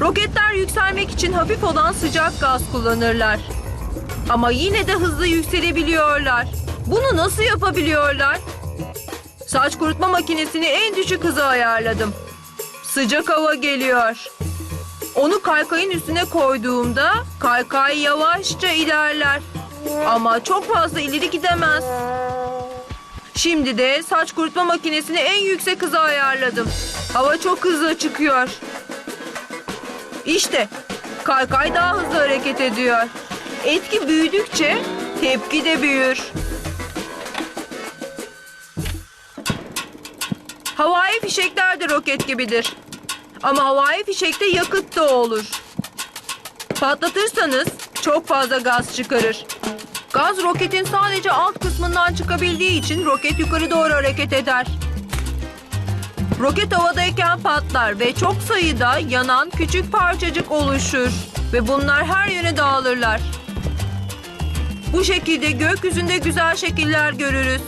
Roketler yükselmek için hafif olan sıcak gaz kullanırlar. Ama yine de hızlı yükselebiliyorlar. Bunu nasıl yapabiliyorlar? Saç kurutma makinesini en düşük hıza ayarladım. Sıcak hava geliyor. Onu kaykayın üstüne koyduğumda kaykay yavaşça ilerler. Ama çok fazla ileri gidemez. Şimdi de saç kurutma makinesini en yüksek hıza ayarladım. Hava çok hızlı çıkıyor. İşte kaykay daha hızlı hareket ediyor. Etki büyüdükçe tepki de büyür. Havai fişekler de roket gibidir. Ama havai fişekte yakıt da olur. Patlatırsanız çok fazla gaz çıkarır. Gaz roketin sadece alt kısmından çıkabildiği için roket yukarı doğru hareket eder. Roket havadayken patlar ve çok sayıda yanan küçük parçacık oluşur. Ve bunlar her yöne dağılırlar. Bu şekilde gökyüzünde güzel şekiller görürüz.